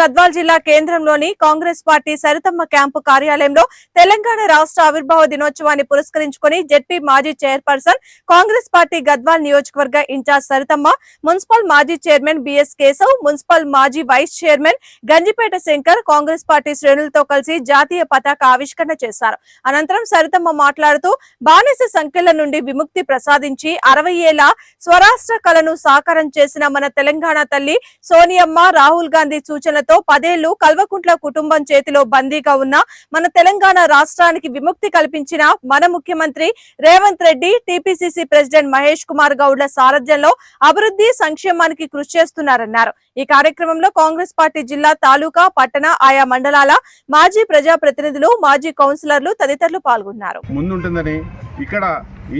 గద్వాల్ జిల్లా కేంద్రంలోని Congress party Saritamma camp కార్యాలయంలో తెలంగాణ రాష్ట్ర ఆవిర్భావ దినోత్సవాన్ని పురస్కరించుకొని జెడ్పీ మాజీ చైర్పర్సన్ కాంగ్రెస్ పార్టీ గద్వాల్ నియోజకవర్గ ఇన్ఛార్జ్ సరితమ్మ మున్సిపల్ మాజీ చైర్మన్ బిఎస్ కేశవ్ మున్సిపల్ మాజీ vice chairman Ganjipeta Shankar Congress party శ్రేణులతో కలిసి జాతీయ పతాక ఆవిష్కరణ చేశారు. అనంతరం సరితమ్మ మాట్లాడుతూ బానిస సంఖ్యల నుండి విముక్తి ప్రసాదించి అరవై ఏళ్ళ స్వరాష్ట్ర కళను సాకారం చేసిన మన తెలంగాణ తల్లి సోనియమ్మ రాహుల్ గాంధీ సూచనతో పదేళ్ళు కల్వకుంట్ల కుటుంబం చేతిలో బందీగా ఉన్న మన తెలంగాణ రాష్ట్రానికి విముక్తి కల్పించిన మన ముఖ్యమంత్రి రేవంత్ రెడ్డి టీపీసీసీ ప్రెసిడెంట్ మహేష్ కుమార్ గౌడ్ల సారథ్యంలో అభివృద్ధి సంక్షేమానికి కృషి చేస్తున్నారన్నారు. ఈ కార్యక్రమంలో కాంగ్రెస్ పార్టీ జిల్లా తాలూకా పట్టణ ఆయా మండలాల మాజీ ప్రజా ప్రతినిధులు మాజీ కౌన్సిలర్లు తదితరులు పాల్గొన్నారు. ముందుంటుందని ఇక్కడ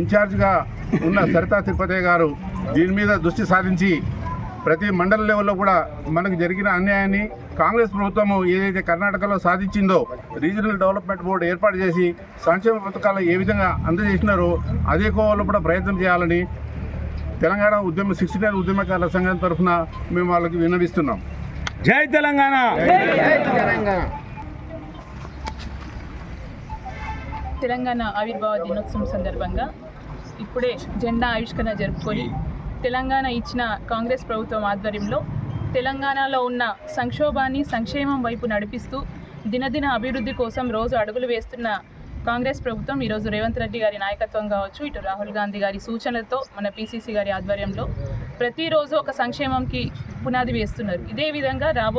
ఇన్ఛార్జ్గా ఉన్న సరితా తిరుపతి గారు దీని మీద దృష్టి సారించి ప్రతి మండల లెవెల్లో కూడా మనకు జరిగిన అన్యాయాన్ని కాంగ్రెస్ ప్రభుత్వము ఏదైతే కర్ణాటకలో సాధించిందో రీజనల్ డెవలప్మెంట్ బోర్డు ఏర్పాటు చేసి సంక్షేమ పథకాలు ఏ విధంగా అందజేసినారో అదే కోవలో కూడా ప్రయత్నం చేయాలని తెలంగాణ ఉద్యమ సిక్స్టీ నైన్ ఉద్యమకారుల సంఘం తరఫున మేము వాళ్ళకి విన్నవిస్తున్నాం. జై తెలంగాణ! తెలంగాణ ఆవిర్భావ దినోత్సవం సందర్భంగా ఇప్పుడే జెండా ఆవిష్కరణ జరుపుకొని తెలంగాణ ఇచ్చిన కాంగ్రెస్ ప్రభుత్వం ఆధ్వర్యంలో తెలంగాణలో ఉన్న సంక్షోభాన్ని సంక్షేమం వైపు నడిపిస్తూ దినదిన అభివృద్ధి కోసం రోజు అడుగులు వేస్తున్న కాంగ్రెస్ ప్రభుత్వం ఈరోజు రేవంత్ రెడ్డి గారి నాయకత్వం కావచ్చు ఇటు రాహుల్ గాంధీ గారి సూచనలతో మన పీసీసీ గారి ఆధ్వర్యంలో ప్రతిరోజు ఒక సంక్షేమంకి పునాది వేస్తున్నారు. ఇదే విధంగా రాబోయే